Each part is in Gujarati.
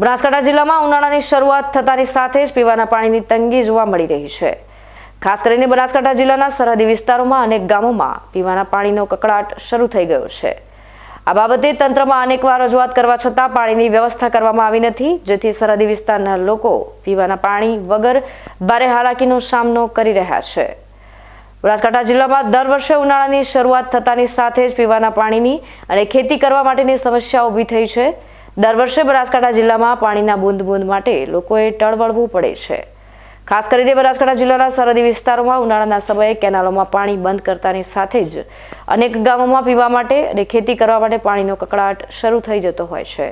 બનાસકાંઠા જિલ્લામાં ઉનાળાની શરૂઆત થતાની સાથે જ પીવાના પાણીની તંગી જોવા મળી રહી છે. ખાસ કરીને બનાસકાંઠા જિલ્લાના સરહદી વિસ્તારોમાં અનેક ગામોમાં પીવાના પાણીનો કકળાટ શરૂ થઈ ગયો છે. આ બાબતે તંત્રમાં અનેકવાર રજૂઆત કરવા છતાં પાણીની વ્યવસ્થા કરવામાં આવી નથી, જેથી સરહદી વિસ્તારના લોકો પીવાના પાણી વગર ભારે હાલાકીનો સામનો કરી રહ્યા છે. બનાસકાંઠા જિલ્લામાં દર વર્ષે ઉનાળાની શરૂઆત થતાની સાથે જ પીવાના પાણીની અને ખેતી કરવા માટેની સમસ્યા ઊભી થઈ છે. દર વર્ષે બનાસકાંઠા જિલ્લામાં પાણીના બુંદ બૂંદ માટે લોકોએ ટળવળવું પડે છે. ખાસ કરીને બનાસકાંઠા જિલ્લાના સરહદી વિસ્તારોમાં ઉનાળાના સમયે કેનાલોમાં પાણી બંધ કરતાની સાથે જ અનેક ગામોમાં પીવા માટે અને ખેતી કરવા માટે પાણીનો કકળાટ શરૂ થઈ જતો હોય છે.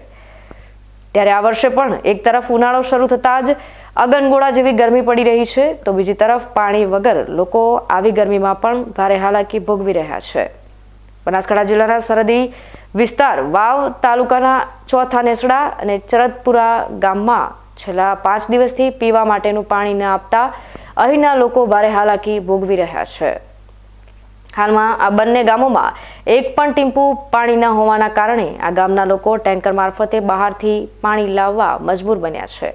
ત્યારે આ વર્ષે પણ એક તરફ ઉનાળો શરૂ થતાં જ અગનગોળા જેવી ગરમી પડી રહી છે, તો બીજી તરફ પાણી વગર લોકો આવી ગરમીમાં પણ ભારે હાલાકી ભોગવી રહ્યા છે. બનાસકાંઠા જિલ્લાના સરહદી વિસ્તાર વાવ તાલુકાના ચોથા નેસડા અને ચરદપુરા ગામમાં છેલ્લા પાંચ દિવસથી પીવા માટેનું પાણી ન આપતા અહીંના લોકો ભારે હાલાકી ભોગવી રહ્યા છે. હાલમાં આ બંને ગામોમાં એક પણ ટીમ્પુ પાણી ન હોવાના કારણે આ ગામના લોકો ટેન્કર મારફતે બહારથી પાણી લાવવા મજબૂર બન્યા છે.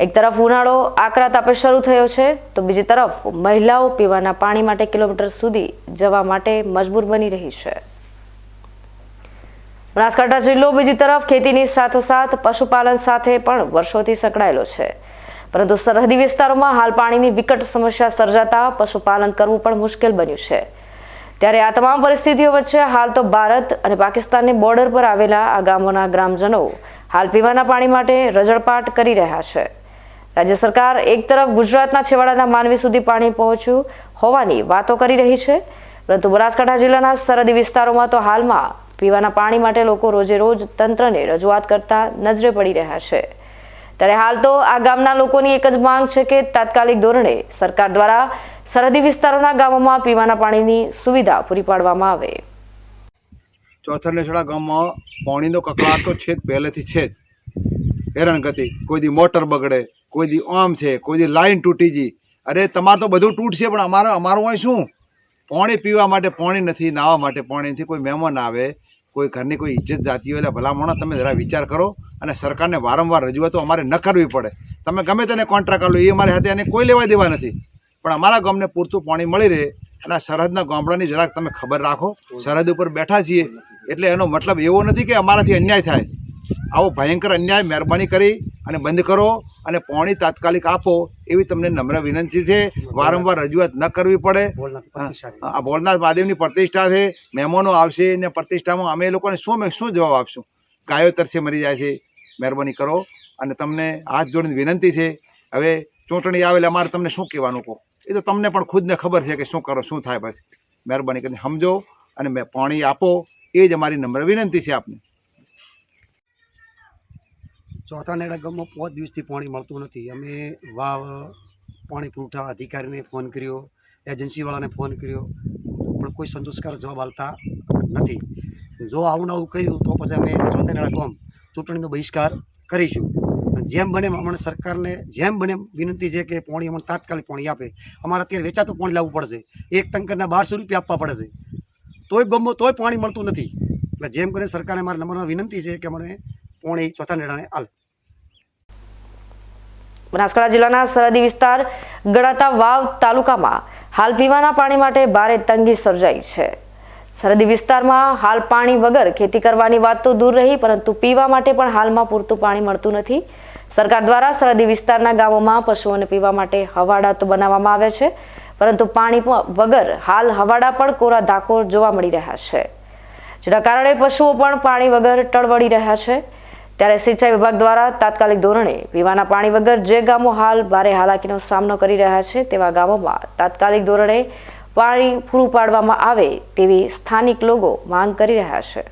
એક તરફ ઉનાળો આકરા તાપે શરૂ થયો છે, તો બીજી તરફ મહિલાઓ પીવાના પાણી માટે કિલોમીટર સુધી જવા માટે મજબૂર બની રહી છે. બનાસકાંઠા જિલ્લો બીજી તરફ ખેતીની સાથોસાથ પશુપાલન સાથે પણ વર્ષોથી સંકળાયેલો છે. પરંતુ સરહદી વિસ્તારોમાં હાલ પાણીની વિકટ સમસ્યા સર્જાતા પશુપાલન કરવું પણ મુશ્કેલ બન્યું છે. ત્યારે આ તમામ પરિસ્થિતિઓ વચ્ચે હાલ તો ભારત અને પાકિસ્તાનની બોર્ડર પર આવેલા આ ગામોના ગ્રામજનો હાલ પીવાના પાણી માટે રજળપાટ કરી રહ્યા છે. રાજ્ય સરકાર એક તરફ ગુજરાતના છેવાડાના માનવી સુધી પાણી પહોંચ્યું હોવાની વાતો કરી રહી છે, પરંતુ બનાસકાંઠા જિલ્લાના સરહદી વિસ્તારોમાં તો હાલમાં પીવાના પાણી માટે લોકો રોજે રોજ તંત્રને રજૂઆત કરતા નજરે પડી રહ્યા છે. ત્યારે હાલ તો આ ગામના લોકોની એક જ માંગ છે કે તાત્કાલિક ધોરણે સરકાર દ્વારા સરહદી વિસ્તારોના ગામોમાં પીવાના પાણીની સુવિધા પૂરી પાડવામાં આવે. ચોથરનેસડા ગામમાં પાણીનો કકળાટ તો છે જ, પહેલેથી છે જ. હેરાનગતિ, કોઈ દી મોટર બગડે કોઈ દી આમ છે કોઈ દી લાઈન તૂટી ગઈ અરે, તમારે તો બધું તૂટશે, પણ અમારે, અમારું અહીં શું? પાણી પીવા માટે પાણી નથી નાહવા માટે પાણી નથી, કોઈ મહેમાન આવે, કોઈ ઘરની કોઈ ઇજ્જત જાતી હોય, એટલે ભલામણો તમે જરા વિચાર કરો અને સરકારને વારંવાર રજૂઆતો અમારે ન કરવી પડે. તમે ગમે તેને કોન્ટ્રાક્ટ લો, એ અમારે સાથે એને કોઈ લેવા દેવા નથી. પણ અમારા ગામને પૂરતું પાણી મળી રહે અને સરહદના ગામડાની જરાક તમે ખબર રાખો, સરહદ ઉપર બેઠા છીએ, એટલે એનો મતલબ એવો નથી કે અમારાથી અન્યાય થાય. આવો ભયંકર અન્યાય, મહેરબાની કરી અને બંધ કરો અને પોણી તાત્કાલિક આપો એવી તમને નમ્ર વિનંતી છે. વારંવાર રજૂઆત ન કરવી પડે. આ ભોળનાથ મહાદેવની પ્રતિષ્ઠા છે. મહેમાનો આવશે ને પ્રતિષ્ઠામાં અમે એ લોકોને શું શું જવાબ આપશું? ગાયો તરસે મરી જાય છે. મહેરબાની કરો. અને તમને હાથ જોડીને વિનંતી છે. હવે ચૂંટણી આવે અમારે તમને શું કહેવાનું કહો? એ તો તમને પણ ખુદને ખબર છે કે શું કરો શું થાય પછી. મહેરબાની કરીને સમજો અને મેં પાણી આપો. એ જ અમારી નમ્ર વિનંતી છે આપને. ચોથા નેડા ગામમાં પાંચ દિવસથી પાણી મળતું નથી. અમે વાવ, પાણી પુરવઠા અધિકારીને ફોન કર્યો, એજન્સીવાળાને ફોન કર્યો, પણ કોઈ સંતોષકારક જવાબ આવતા નથી. જો આવું આવું કહ્યું તો પછી અમે ચોથા નેડા ગામ ચૂંટણીનો બહિષ્કાર કરીશું. જેમ બને અમને સરકારને જેમ બને વિનંતી છે કે પાણી અમને તાત્કાલિક પાણી આપે. અમારે અત્યારે વેચાતું પાણી લાવવું પડશે. એક ટંકરના બારસો રૂપિયા આપવા પડે છે. તોય ગમો તોય પાણી મળતું નથી. એટલે જેમ કરીને સરકારને મારા નંબરમાં વિનંતી છે કે મને પાણી ચોથા નેડાને આલ. બનાસકાંઠા જિલ્લાના સરહદી વિસ્તાર ગણાતા વાવ તાલુકામાં હાલ પીવાના પાણી માટે ભારે તંગી સર્જાઈ છે. સરહદી વિસ્તારમાં હાલ પાણી વગર ખેતી કરવાની વાત તો દૂર રહી, પરંતુ પીવા માટે પણ હાલમાં પૂરતું પાણી મળતું નથી. સરકાર દ્વારા સરહદી વિસ્તારના ગામોમાં પશુઓને પીવા માટે હવાડા તો બનાવવામાં આવે છે, પરંતુ પાણી વગર હાલ હવાડા પણ કોરા ધાકોર જોવા મળી રહ્યા છે. જેના કારણે પશુઓ પણ પાણી વગર ટળવળી રહ્યા છે. ત્યારે સિંચાઈ વિભાગ દ્વારા તાત્કાલિક ધોરણે પીવાના પાણી વગર જે ગામો હાલ ભારે હાલાકીનો સામનો કરી રહ્યા છે, તેવા ગામોમાં તાત્કાલિક ધોરણે પાણી પૂરું પાડવામાં આવે તેવી સ્થાનિક લોકો માંગ કરી રહ્યા છે.